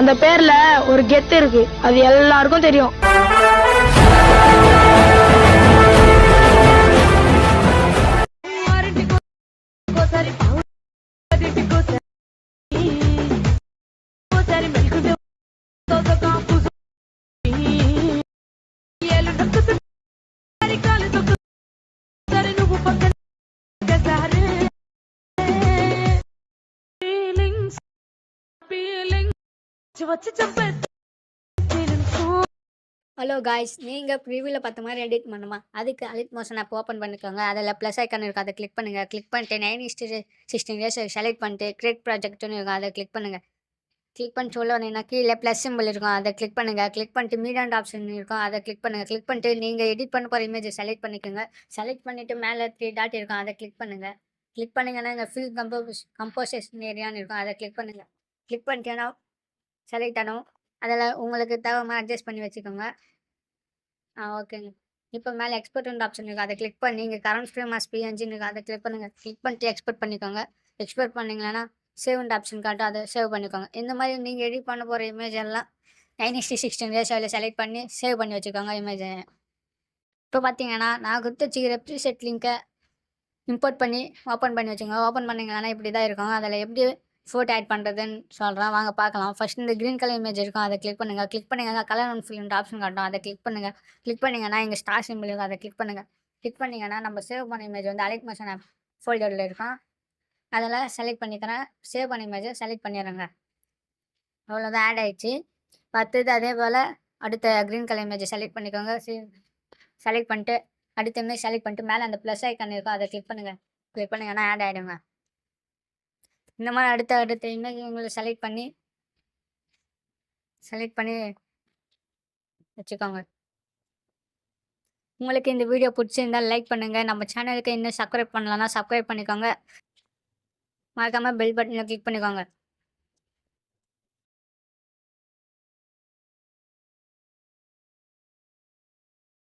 அந்த பேர்ல ஒரு கெத்து இருக்கு. அது எல்லாருக்கும் தெரியும். ஹலோ காய்ஸ் நீங்கள் ப்ரிவியூவில் பார்த்த மாதிரி எடிட் பண்ணுமா அதுக்கு அலிட் மோஷன் ஆப் ஓப்பன் பண்ணிக்கோங்க அதில் ப்ளஸ் ஐக்கான் இருக்கும் அதை கிளிக் பண்ணுங்கள் கிளிக் பண்ணிட்டு nine sixty sixteen years select பண்ணிட்டு கிரியேட் ப்ராஜெக்ட்னு இருக்கும் அதை கிளிக் பண்ணுங்கள் கிளிக் பண்ணி சொல்ல வந்தீங்கன்னா கீழே ப்ளஸ் சிம்பிள் இருக்கும் அதை கிளிக் பண்ணுங்கள் கிளிக் பண்ணிட்டு மீடியாண்ட் ஆப்ஷன் இருக்கும் அதை கிளிக் பண்ணுங்கள் கிளிக் பண்ணிட்டு நீங்கள் எடிட் பண்ண போகிற இமேஜை செலக்ட் பண்ணிக்கோங்க செலக்ட் பண்ணிவிட்டு மேலே த்ரீ டாட் இருக்கும் அதை கிளிக் பண்ணுங்கள் கிளிக் பண்ணிங்கன்னா இங்கே ஃபில் கம்போ கம்போசேஷன் ஏரியான்னு இருக்கும் அதை கிளிக் பண்ணுங்கள் கிளிக் பண்ணிட்டேன்னா செலக்ட் ஆகும் அதில் உங்களுக்கு தேவையான அட்ஜஸ்ட் பண்ணி வச்சுக்கோங்க. ஆ ஓகேங்க இப்போ மேலே எக்ஸ்போர்ட் ஆப்ஷன் இருக்குது அதை கிளிக் பண்ணி இங்கே கரண்ட் ஃப்ரேம் ஆஸ் பிஎன்ஜின்னு இருக்குது அதை கிளிக் பண்ணுங்கள் கிளிக் பண்ணிட்டு எக்ஸ்போர்ட் பண்ணிக்கோங்க. எக்ஸ்போர்ட் பண்ணிங்களன்னா சேவ் ஆப்ஷன் காட்டும் அதை சேவ் பண்ணிக்கோங்க. இந்த மாதிரி நீங்கள் எடிட் பண்ண போகிற இமேஜ் எல்லாம் nine sixty sixteen days select பண்ணி சேவ் பண்ணி வச்சுக்கோங்க இமேஜை இப்போ பார்த்தீங்கன்னா நான் கொடுத்து வச்சுக்கிற ப்ரீசெட் லிங்க்கை இம்போர்ட் பண்ணி ஓப்பன் பண்ணி வச்சுக்கோங்க. ஓப்பன் பண்ணிங்கன்னா இப்படி தான் இருக்கும். அதில் எப்படி ஃபோட்டோ ஆட் பண்ணுறதுன்னு சொல்கிறேன் வாங்க பார்க்கலாம். ஃபஸ்ட் இந்த க்ரீன் கலர் இமேஜ் இருக்கும். அதை கிளிக் பண்ணுங்கள் கிளிக் பண்ணுங்க. கலர் அண்ட் ஃபில் ஆப்ஷன் காட்டும். அதை கிளிக் பண்ணுங்கள் கிளிக் பண்ணிங்கன்னா எங்கள் ஸ்டார் சிம்பிள் இருக்கும். அதை கிளிக் பண்ணுங்கள் கிளிக் பண்ணிங்கன்னா நம்ம சேவ் பண்ண இமேஜ் வந்து அலைட் மோஷன் ஆப் ஃபோல்டரில் இருக்கும். அதில் செலக்ட் பண்ணிக்கிறேன். சேவ் பண்ண இமேஜை செலக்ட் பண்ணிடுறேங்க. அவ்வளோதான் ஆட் ஆகிடுச்சு பத்துது. அதே போல் அடுத்த க்ரீன் கலர் இமேஜை செலக்ட் பண்ணிக்கோங்க. செலக்ட் பண்ணிட்டு அடுத்த இமேஜ் செலக்ட் பண்ணிட்டு மேலே அந்த ப்ளஸ் ஐக்கான் இருக்கும். அதை கிளிக் பண்ணுங்கள் கிளிக் பண்ணிங்கன்னா ஆட் ஆகிடுங்க இந்த மாதிரி அடுத்த அடுத்த இமேஜ் உங்களை செலக்ட் பண்ணி செலக்ட் பண்ணி வச்சுக்கோங்க. உங்களுக்கு இந்த வீடியோ பிடிச்சிருந்தா லைக் பண்ணுங்கள் நம்ம சேனலுக்கு இன்னும் சப்ஸ்கிரைப் பண்ணலன்னா சப்ஸ்கிரைப் பண்ணிக்கோங்க. மறக்காமல் பெல் பட்டனில் கிளிக் பண்ணிக்கோங்க.